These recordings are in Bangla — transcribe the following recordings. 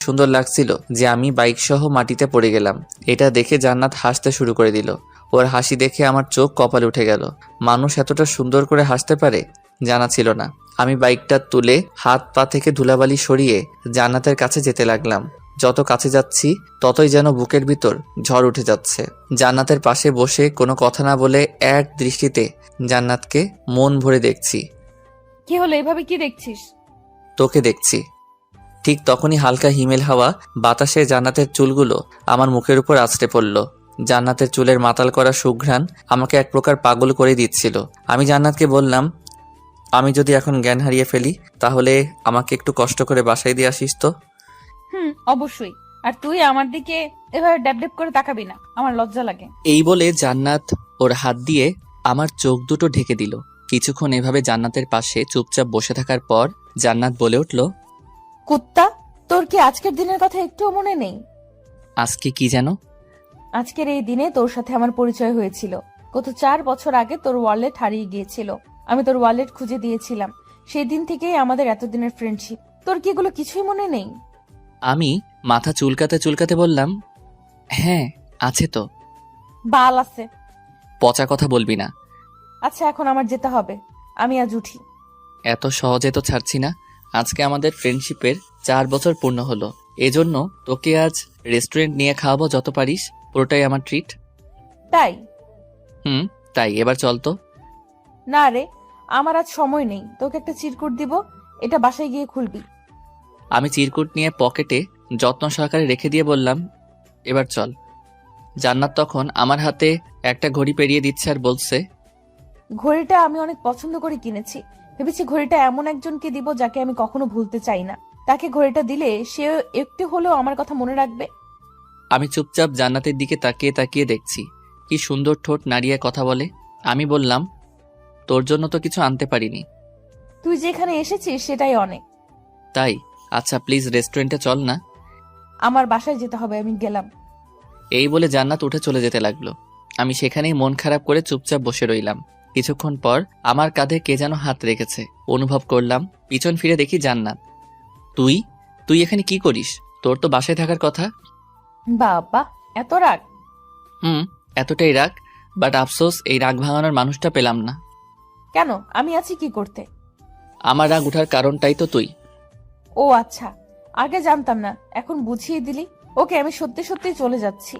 সুন্দর লাগছিল যে আমি বাইক সহ মাটিতে পড়ে গেলাম। এটা দেখে জান্নাত হাসতে শুরু করে দিল। ওর হাসি দেখে আমার চোখ কপাল উঠে গেল। মানুষ এতটা সুন্দর করে হাসতে পারে জানা ছিল না। আমি বাইকটা তুলে হাত পা থেকে ধুলাবালি সরিয়ে জান্নাতের কাছে যেতে লাগলাম। যত কাছে যাচ্ছি ততই যেন বুকের ভিতর ঝড় উঠে যাচ্ছে। জান্নাতের পাশে বসে কোনো কথা না বলে এক দৃষ্টিতে জান্নাতকে মন ভরে দেখছি। কি হলো? এভাবে কি দেখছিস? তোকে দেখছি। ঠিক তখনই হালকা হিমেল হাওয়া বাতাসে জান্নাতের চুলগুলো আমার মুখের উপর আছড়ে পড়ল। জান্নাতের চুলের মাতাল করা সুঘ্রাণ আমাকে এক প্রকার পাগল করে দিচ্ছিল। আমি জান্নাতকে বললাম আমি যদি এখন জ্ঞান হারিয়ে ফেলি তাহলে আমাকে একটু কষ্ট করে বাসায় দিয়ে আসিস তো? হুম অবশ্যই। আর তুই আমার দিকে এভাবে ড্যাব ড্যাব করে তাকাবি না। আমার লজ্জা লাগে। এই বলে জান্নাত ওর হাত দিয়ে আমার চোখ দুটো ঢেকে দিল। কিছুক্ষণ এভাবে জান্নাতের পাশে চুপচাপ বসে থাকার পর জান্নাত বলে উঠল কুত্তা তোর কি আজকের দিনের কথা একটুও মনে নেই? আজকে কি যেন আজকের এই দিনে তোর সাথে আমার পরিচয় হয়েছিল। গত চার বছর আগে তোর ওয়ালেট হারিয়ে গিয়েছিল। আমি তোর ওয়ালেট খুঁজে দিয়েছিলাম। সেই দিন থেকেই আমাদের এতদিনের ফ্রেন্ডশিপ তোর কি এগুলো কিছুই মনে নেই? আমি মাথা চুলকাতে চুলকাতে বললাম হ্যাঁ আছে তো। বাল আছে। পচা কথা বলবি না। আচ্ছা এখন আমার যেতে হবে। আমি আজ উঠি। এত সহজে তো ছাড়ছি না। আজকে আমাদের ফ্রেন্ডশিপের চার বছর পূর্ণ হলো। এজন্য তোকে আজ রেস্টুরেন্ট নিয়ে খাওয়াবো যত পারিস। পুরোটাই আমার ট্রিট তাই? হুম তাই। এবার চল তো। না রে আমার আজ সময় নেই। তোকে একটা চিরকুট দিব এটা বাসায় গিয়ে খুলবি। আমি চিরকুট নিয়ে পকেটে যত্ন সহকারে রেখে দিয়ে বললাম এবার চল। জান্নাত তখন আমার হাতে একটা ঘড়ি পেরিয়ে দিচ্ছে আর বলছে ঘড়িটা আমি অনেক পছন্দ করে কিনেছি। ভেবেছি ঘড়িটা এমন একজনকে দিব যাকে আমি কখনো ভুলতে চাই না। তাকে ঘড়িটা দিলে সে একটু হলেও আমার কথা মনে রাখবে। আমি চুপচাপ জান্নাতের দিকে তাকিয়ে তাকিয়ে দেখছি। কি সুন্দর ঠোঁট নাড়িয়ে কথা বলে। আমি বললাম তোর জন্য তো কিছু আনতে পারিনি। তুই যেখানে এসেছিস সেটাই অনেক। তাই? আচ্ছা প্লিজ রেস্টুরেন্টে চল না। আমার বাসায় যেতে হবে আমি গেলাম। এই বলে জান্নাত উঠে চলে যেতে লাগল। আমি সেখানেই মন খারাপ করে চুপচাপ বসে রইলাম। কিছুক্ষণ পর আমার কাঁধে কে যেন হাত রেখেছে। অনুভব করলাম পিছন ফিরে দেখি জান্নাত। তুই? তুই এখানে কি করিস? তোর তো বাসায় থাকার কথা। বাবা এত রাগ। হুম এতটাই রাগ বাট আফসোস এই রাগ ভাঙানোর মানুষটা পেলাম না। কেন? আমি আছি কি করতে? আমার রাগ উঠার কারণটাই তো তুই। ও আচ্ছা আগে জানতাম না এখন বুঝিয়ে দিলি। ওকে আমি সত্যি সত্যি চলে যাচ্ছি।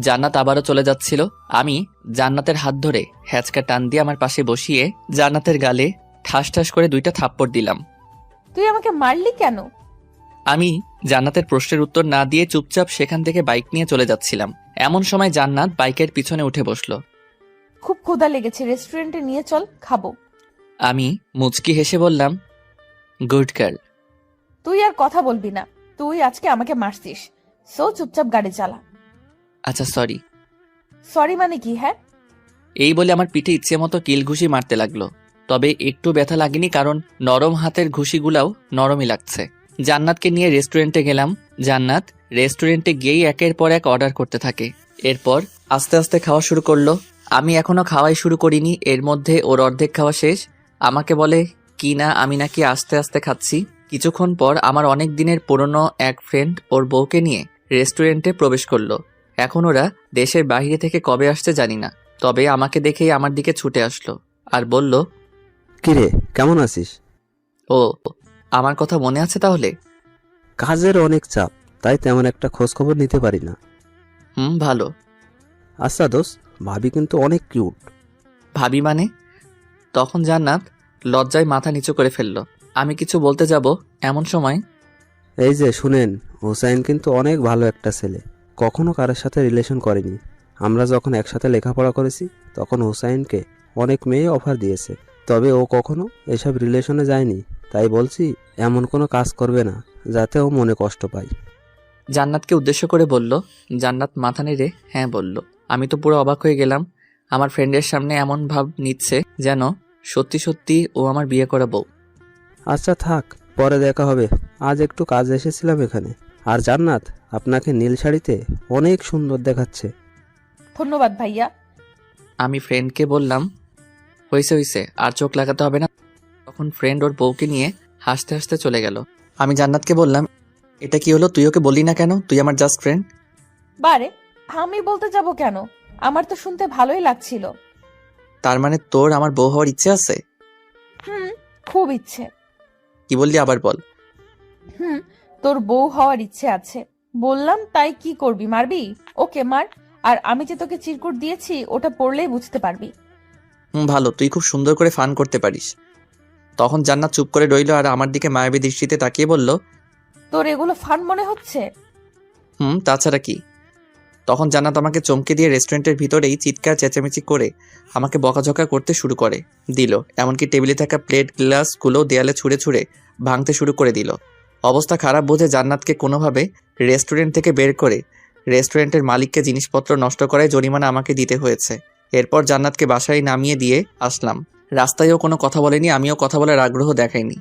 জান্নাত আবারও চলে যাচ্ছিল। আমি জান্নাতের হাত ধরে হ্যাচকা টান দিয়ে আমার পাশে বসিয়ে জান্নাতের গালে ঠাস ঠাস করে দুইটা থাপ্পড় দিলাম। তুই আমাকে মারলি কেন? আমি জান্নাতের প্রশ্নের উত্তর না দিয়ে চুপচাপ সেখান থেকে বাইক নিয়ে চলে যাচ্ছিলাম। এমন সময় জান্নাত বাইকের পিছনে উঠে বসল। খুব ক্ষুধা লেগেছে রেস্টুরেন্টে নিয়ে চল খাব। আমি মুচকি হেসে বললাম গুড গার্ল। তুই আর কথা বলবি না তুই আজকে আমাকে মারছিস। সো চুপচাপ গাড়ি চালা। আচ্ছা সরি সরি মানে কি হ্যাঁ? এই বলে আমার পিঠে ইচ্ছে মতো কিল ঘুষি মারতে লাগল। তবে একটু ব্যথা লাগেনি কারণ নরম হাতের ঘুষিগুলাও নরমই লাগছে। জান্নাতকে নিয়ে রেস্টুরেন্টে গেলাম। জান্নাত রেস্টুরেন্টে গিয়েই একের পর এক অর্ডার করতে থাকে। এরপর আস্তে আস্তে খাওয়া শুরু করল। আমি এখনও খাওয়াই শুরু করিনি। এর মধ্যে ওর অর্ধেক খাওয়া শেষ। আমাকে বলে কি না আমি নাকি আস্তে আস্তে খাচ্ছি। কিছুক্ষণ পর আমার অনেক দিনের পুরনো এক ফ্রেন্ড ওর বউকে নিয়ে রেস্টুরেন্টে প্রবেশ করল। এখন ওরা দেশের বাইরে থেকে কবে আসছে জানি না তবে আমাকে দেখেই আমার দিকে ছুটে আসলো আর বলল কিরে কেমন আছিস? ও আমার কথা মনে আছে তাহলে? কাজের অনেক চাপ তাই তেমন একটা খোঁজ খবর নিতে পারি না। হুম ভালো। আচ্ছা দোষ ভাবি কিন্তু অনেক কিউট। ভাবি মানে? তখন জান্নাত লজ্জায় মাথা নিচু করে ফেলল। আমি কিছু বলতে যাব এমন সময়? এই যে শুনেন হোসাইন কিন্তু অনেক ভালো একটা ছেলে। কখনো কারোর সাথে রিলেশন করেনি। আমরা যখন একসাথে লেখাপড়া করেছি তখন হোসাইনকে অনেক মেয়ে অফার দিয়েছে। তবে ও কখনো এসব রিলেশনে যায়নি। তাই বলছি এমন কোনো কাজ করবে না যাতে ও মনে কষ্ট পায়। জান্নাতকে উদ্দেশ্য করে বলল জান্নাত মাথা নেড়ে হ্যাঁ বলল। আমি তো পুরো অবাক হয়ে গেলাম। আমার ফ্রেন্ডের সামনে এমন ভাব নিচ্ছে যেন সত্যি সত্যি ও আমার বিয়ে করা বউ। আচ্ছা থাক পরে দেখা হবে। আজ একটু কাজ এসেছিলাম এখানে। আর জান্নাত আপনাকে নীল শাড়িতে অনেক সুন্দর দেখাচ্ছে। ধন্যবাদ ভাইয়া। আমি ফ্রেন্ডকে বললাম হয়েছে হয়েছে আর চোখ লাগাতে হবে না। তখন ফ্রেন্ড ওর বউকে নিয়ে হাসতে হাসতে চলে গেল। আমি জান্নাতকে বললাম এটা কি হলো? তুই ওকে বললি না কেন? তুই আমার জাস্ট ফ্রেন্ড বারে আমি বলতে যাব কেন? আমার তো শুনতে ভালোই লাগছিল। তার মানে তোর আমার বউ হওয়ার ইচ্ছে আছে? হুম খুব ইচ্ছে। কি বললি আবার বল। হুম তোর বউ হওয়ার ইচ্ছে আছে। বললাম তাই কি করবি মারবি? ওকে মার আর আমি যে তোকে চিরকুট দিয়েছি ওটা পড়লেই বুঝতে পারবি। হুম ভালো তুই খুব সুন্দর করে ফান করতে পারিস। তখন জান্নাত চুপ করে রইল আর আমার দিকে মায়াবী দৃষ্টিতে তাকিয়ে বলল তোর এগুলো ফান মনে হচ্ছে? হুম তাছাড়া কি? তখন জান্নাত আমাকে চমকে দিয়ে রেস্টুরেন্টের ভিতরেই চিৎকার চেঁচামেচি করে আমাকে বকাঝকা করতে শুরু করে দিল। এমনকি টেবিলে থাকা প্লেট গ্লাসগুলো দেয়ালে ছুঁড়ে ছুঁড়ে ভাঙতে শুরু করে দিল। অবস্থা খারাপ বুঝে জান্নাতকে কোনোভাবে রেস্টুরেন্ট থেকে বের করে। রেস্টুরেন্টের মালিককে জিনিসপত্র নষ্ট করায় জরিমানা আমাকে দিতে হয়েছে। এরপর জান্নাতকে বাসায় নামিয়ে দিয়ে আসলাম। রাস্তায়ও কোনো কথা বলেনি, আমিও কথা বলার আগ্রহ দেখাইনি।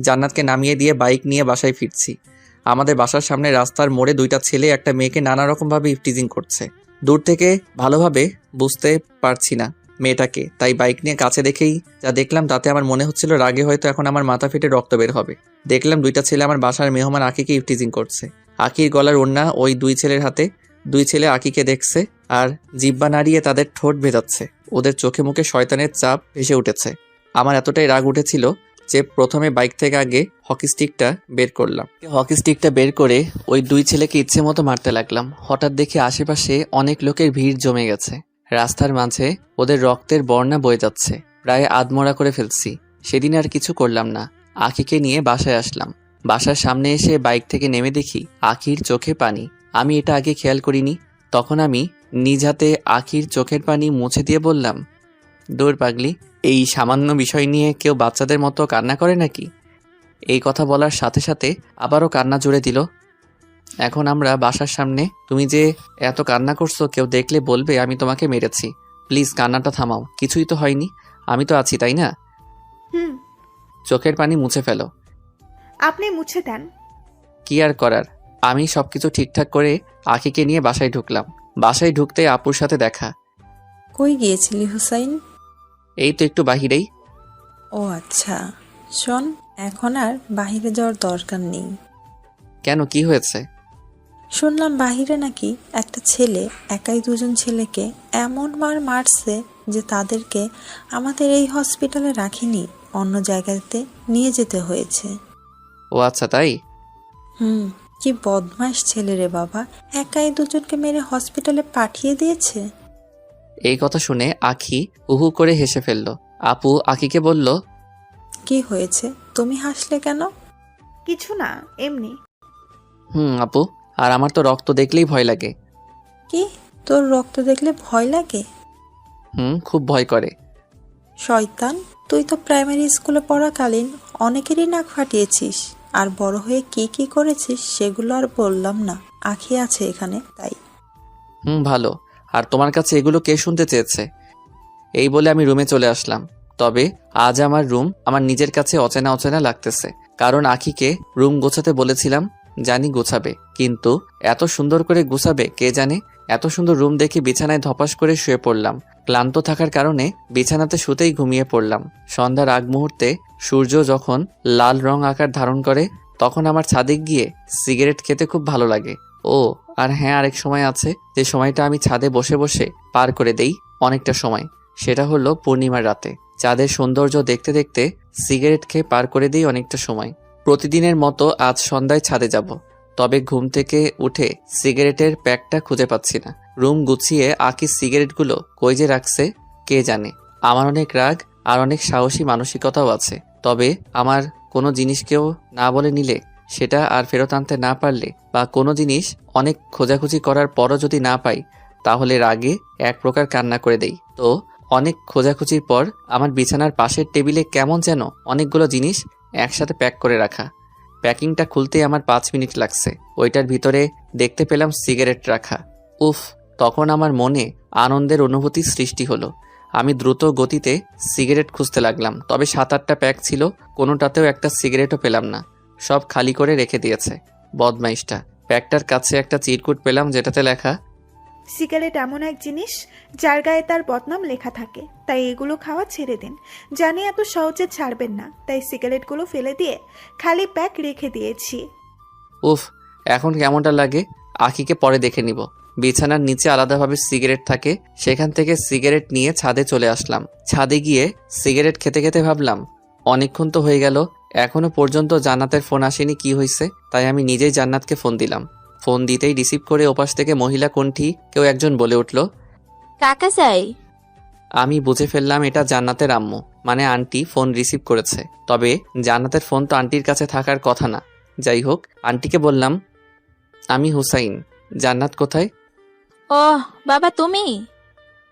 জান্নাতকে নামিয়ে দিয়ে বাইক নিয়ে বাসায় ফিরছি। আমাদের বাসার সামনে রাস্তার মোড়ে দুইটা ছেলে একটা মেয়েকে নানা রকমভাবে ইফটিজিং করছে। দূর থেকে ভালোভাবে বুঝতে পারছি না। মেয়েটাকে। তাই বাইক নিয়ে কাছে দেখেই যা দেখলাম তাতে আমার মনে হচ্ছিল রাগে হয়তো এখন আমার মাথা ফেটে রক্ত বের হবে। দেখলাম দুইটা ছেলে আমার বাসার মেহমান আকিকে ইফটিজিং করছে। আকির গলার ওড়না ওই দুই ছেলের হাতে। দুই ছেলে আকিকে দেখছে আর জিব্বা নাড়িয়ে তাদের ঠোঁট ভেজাচ্ছে ওদের চোখে মুখে শয়তানের চাপ ভেসে উঠেছে। আমার এতটাই রাগ উঠেছিল যে প্রথমে বাইক থেকে আগে হকি স্টিকটা বের করলাম। হকি স্টিকটা বের করে ওই দুই ছেলেকে ইচ্ছে মতো মারতে লাগলাম। হঠাৎ দেখি আশেপাশে অনেক লোকের ভিড় জমে গেছে। রাস্তার মাঝে ওদের রক্তের বর্ণা বয়ে যাচ্ছে। প্রায় আধমরা করে ফেলছি। সেদিন আর কিছু করলাম না। আখিকে নিয়ে বাসায় আসলাম। বাসার সামনে এসে বাইক থেকে নেমে দেখি আখির চোখে পানি। আমি এটা আগে খেয়াল করিনি। তখন আমি নিজ হাতে আখির চোখের পানি মুছে দিয়ে বললাম দৌড় পাগলি, এই সামান্য বিষয় নিয়ে কেউ বাচ্চাদের মতো কান্না করে নাকি? এই কথা বলার সাথে সাথে আবারও কান্না জুড়ে দিল। এখন আমরা বাসার সামনে। তুমি যে এত কান্না করছ কেউ দেখলে বলবে আমি তোমাকে মেরেছি। প্লিজ কান্নাটা থামাও। কিছুই তো হয়নি। আমি তো আছি তাই না? হুম। চোখের পানি মুছে ফেলো। আপনি মুছে দেন। কি আর করার? আমি সবকিছু ঠিকঠাক করে আখিকে নিয়ে বাসায় ঢুকলাম। বাসায় ঢুকতে আপুর সাথে দেখা। কই গিয়েছিলি হুসাইন? এই তো একটু বাহিরেই। ও আচ্ছা। শোন এখন আর বাহিরে যাওয়ার দরকার নেই। কেন কি হয়েছে? শুনলাম বাহিরে নাকি একটা ছেলে একাই দুজন ছেলেকে এমন মার মারছে যে তাদেরকে আমাদের এই হসপিটালে রাখিনি অন্য জায়গাতে নিয়ে যেতে হয়েছে। ও আচ্ছা তাই? হুম কি বদমাস ছেলে রে বাবা একাই দুজনকে মেরে হসপিটালে পাঠিয়ে দিয়েছে? এই কথা শুনে আখি উহু করে হেসে ফেলল। আপু আখিকে বলল কি হয়েছে? তুমি হাসলে কেন? কিছু না এমনি। হুম আপু। আর আমার তো রক্ত দেখলেই ভয় লাগে। কি? তোর রক্ত দেখলে ভয় লাগে? হুম খুব ভয় করে। শয়তান তুই তো প্রাইমারি স্কুলে পড়াকালীন অনেকেরই নাক ফাটিয়েছিস। আর বড় হয়ে কি কি করেছিস সেগুলো আর বললাম না। আখি আছে এখানে তাই। হুম ভালো। আর তোমার কাছে এগুলো কে শুনতে চেয়েছে? এই বলে আমি রুমে চলে আসলাম। তবে আজ আমার রুম আমার নিজের কাছে অচেনা অচেনা লাগতেছে। কারণ আখিকে রুম গোছাতে বলেছিলাম জানি গোছাবে। কিন্তু এত সুন্দর করে গুছাবে, কে জানে? এত সুন্দর রুম দেখে বিছানায় ধপাস করে শুয়ে পড়লাম। ক্লান্ত থাকার কারণে বিছানাতে শুতেই ঘুমিয়ে পড়লাম। সন্ধ্যার আগ মুহূর্তে সূর্য যখন লাল রং আকার ধারণ করে, তখন আমার ছাদে গিয়ে সিগারেট খেতে খুব ভালো লাগে। ও, আর হ্যাঁ আরেক সময় আছে। যে সময়টা আমি ছাদে বসে বসে পার করে দেই অনেকটা সময়। সেটা হলো পূর্ণিমার রাতে। চাঁদের সৌন্দর্য দেখতে দেখতে সিগারেট খেয়ে পার করে দিই অনেকটা সময়। প্রতিদিনের মতো আজ সন্ধ্যায় ছাদে যাব, তবে ঘুম থেকে উঠে সিগারেটের প্যাকটা খুঁজে পাচ্ছি না। রুম গুছিয়ে আকি সিগারেটগুলো কই যে রাখছে, কে জানে। আমার অনেক রাগ আর অনেক সাহসী মানসিকতাও আছে, তবে আমার কোনো জিনিসকেও না বলে নিলে, সেটা আর ফেরত আনতে না পারলে বা কোনো জিনিস অনেক খোঁজাখুঁজি করার পরও যদি না পাই, তাহলে রাগে এক প্রকার কান্না করে দেই। তো অনেক খোঁজাখুঁজির পর আমার বিছানার পাশের টেবিলে কেমন যেন অনেকগুলো জিনিস একসাথে প্যাক করে রাখা। প্যাকিংটা খুলতে আমার পাঁচ মিনিট লাগছে। ওইটার ভিতরে দেখতে পেলাম সিগারেট রাখা। উফ, তখন আমার মনে আনন্দের অনুভূতি সৃষ্টি হলো। আমি দ্রুত গতিতে সিগারেট খুঁজতে লাগলাম, তবে সাত আটটা প্যাক ছিল, কোনোটাতেও একটা সিগারেটও পেলাম না। সব খালি করে রেখে দিয়েছে। বদমাইশটা। প্যাকটার কাছে একটা চিরকুট পেলাম যেটাতে লেখা সিগারেট এমন এক জিনিস যার গায়ে তার বদনাম লেখা থাকে। তাই এগুলো খাওয়া ছেড়ে দিন। জানি এত সহজে ছাড়বেন না, তাই সিগারেটগুলো ফেলে দিয়ে খালি প্যাক রেখে দিয়েছি। উফ, এখন কেমনটা লাগে? আখিকে পরে দেখে নিব। বিছানার নিচে আলাদাভাবে সিগারেট থাকে, সেখান থেকে সিগারেট নিয়ে ছাদে চলে আসলাম। ছাদে গিয়ে সিগারেট খেতে খেতে ভাবলাম, অনেকক্ষণ তো হয়ে গেল, এখনও পর্যন্ত জান্নাতের ফোন আসেনি কি হয়েছে তাই আমি নিজেই জান্নাতকে ফোন দিলাম। ফোন দিতেই রিসিভ করে ওপাশ থেকে মহিলা কণ্ঠী কেউ একজন বলে উঠল কাকা চাই। আমি বুঝে ফেললাম এটা জান্নাতের আম্মু মানে আন্টি ফোন রিসিভ করেছে। তবে জান্নাতের ফোন তো আন্টির কাছে থাকার কথা না। যাই হোক আন্টিকে বললাম আমি হুসাইন জান্নাত কোথায়? ওহ বাবা তুমি?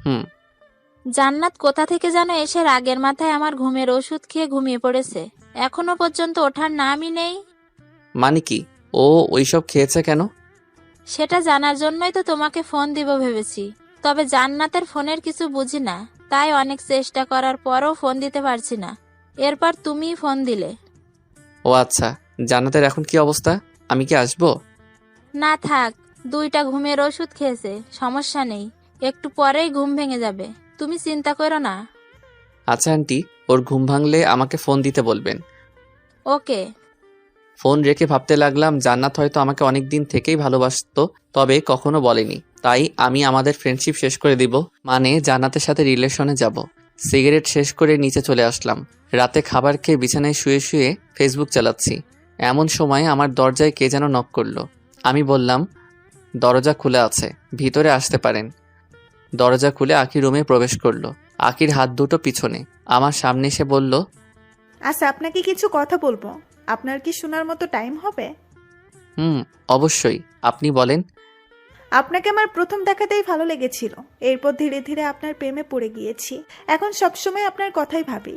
হুম। জান্নাত কোথা থেকে যেন এসে রাগের মাথায় আমার ঘুমের ওষুধ খেয়ে ঘুমিয়ে পড়েছে। এখনও পর্যন্ত ওঠার নামই নেই। মানে কি? ও ওইসব খেয়েছে কেন? সেটা জানার জন্যই তো তোমাকে ফোন দিব ভেবেছি। তবে জান্নাতের ফোনের কিছু বুঝি না তাই অনেক চেষ্টা করার পরও ফোন দিতে পারছি না। এরপর তুমিই ফোন দিলে। ও আচ্ছা জান্নাতের এখন কি অবস্থা? আমি কি আসব? না থাক দুইটা ঘুমের ওষুধ খেয়েছে সমস্যা নেই। একটু পরেই ঘুম ভেঙে যাবে। তুমি চিন্তা করো না। আচ্ছা আন্টি ওর ঘুম ভাঙলে আমাকে ফোন দিতে বলবেন। ওকে। ফোন রেখে ভাবতে লাগলাম, জান্নাত হয়তো আমাকে অনেক দিন থেকেই ভালোবাসতো, তবে কখনো বলেনি। তাই আমি আমাদের ফ্রেন্ডশিপ শেষ করে দিব মানে জান্নাতের সাথে রিলেশনে যাব। সিগারেট শেষ করে নিচে চলে আসলাম। রাতে খাবার খেয়ে বিছানায় শুয়ে শুয়ে ফেসবুক চালাচ্ছি। এমন সময় আমার দরজায় কে যেন নক করল। আমি বললাম, দরজা খুলে আছে, ভিতরে আসতে পারেন। দরজা খুলে আখি রুমে প্রবেশ করল। আখির হাত দুটো পিছনে। আমার সামনে এসে বলল আচ্ছা আপনাকে কিছু কথা বলব। আপনার কি শোনার মতো টাইম হবে? হুম অবশ্যই। আপনি বলেন। আপনাকে আমার প্রথম দেখাতেই ভালো লেগেছিল। এরপর ধীরে ধীরে আপনার প্রেমে পড়ে গিয়েছি। এখন সবসময় আপনার কথাই ভাবি।